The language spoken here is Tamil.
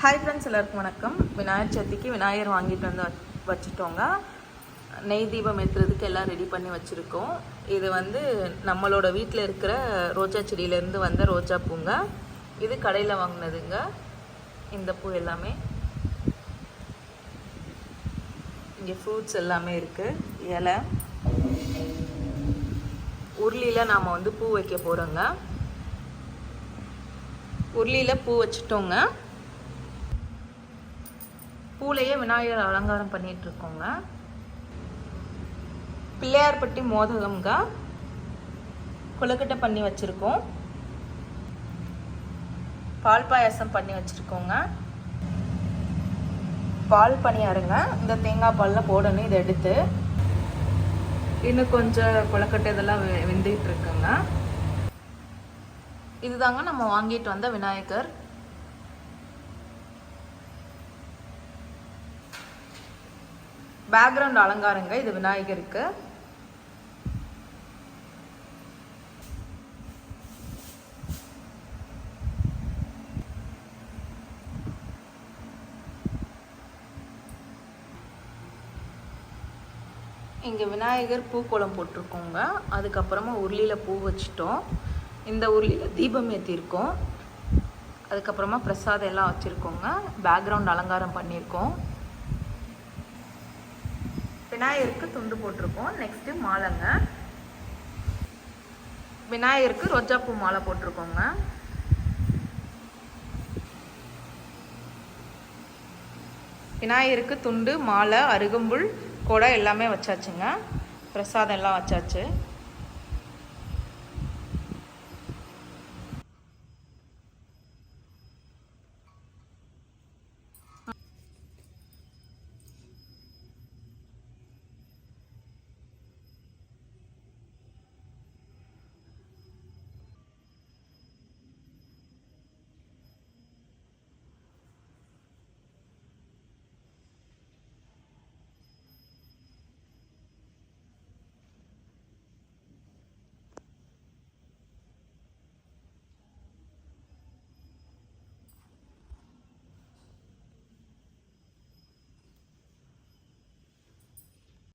ஹாய் ஃப்ரெண்ட்ஸ் எல்லாருக்கும் வணக்கம். விநாயகர் சதுர்த்திக்கு விநாயகர் வாங்கிட்டு வந்து வச்சுட்டோங்க. நெய் தீபம் ஏற்றுறதுக்கு எல்லாம் ரெடி பண்ணி வச்சுருக்கோம். இது வந்து நம்மளோட வீட்டில் இருக்கிற ரோஜா செடியிலேருந்து வந்த ரோஜா பூங்க. இது கடையில் வாங்கினதுங்க. இந்த பூ எல்லாமே. இங்கே ஃப்ரூட்ஸ் எல்லாமே இருக்குது இலை. உருளியில் நாம் வந்து பூ வைக்க போகிறோங்க உருளியில் பூ வச்சுட்டோங்க. பூலையே விநாயகர் அலங்காரம் பண்ணிட்டு இருக்கோங்க பிள்ளையார்பட்டி மோதகம்ங்க. கொழுக்கட்டை பண்ணி வச்சுருக்கோம். பால் பாயாசம் பண்ணி வச்சுருக்கோங்க. பால் பணியாருங்க. இந்த தேங்காய் பாலில் போடணும் இதை எடுத்து. இன்னும் கொஞ்சம் கொழுக்கட்டை இதெல்லாம் வெந்துகிட்டு இருக்குங்க. இதுதாங்க நம்ம வாங்கிட்டு வந்த விநாயகர். பேக்ரவுண்ட் அலங்காரங்க இது விநாயகருக்கு. இங்கே விநாயகர் பூக்கோளம் போட்டிருக்கோங்க. அதுக்கப்புறமா உருளியில் பூ வச்சிட்டோம். இந்த உருளியில் தீபம் ஏற்றிருக்கோம் அதுக்கப்புறமா பிரசாதம் எல்லாம் வச்சுருக்கோங்க. பேக்ரவுண்ட் அலங்காரம் பண்ணியிருக்கோம் விநாயகருக்கு துண்டு போட்டிருக்கோம். நெக்ஸ்ட்டு மாலைங்க. விநாயகருக்கு ரோஜாப்பூ மாலை போட்டிருக்கோங்க. விநாயகருக்கு துண்டு மாலை அருகம்புல் கொடை எல்லாமே வச்சாச்சுங்க. பிரசாதம் எல்லாம் வச்சாச்சு.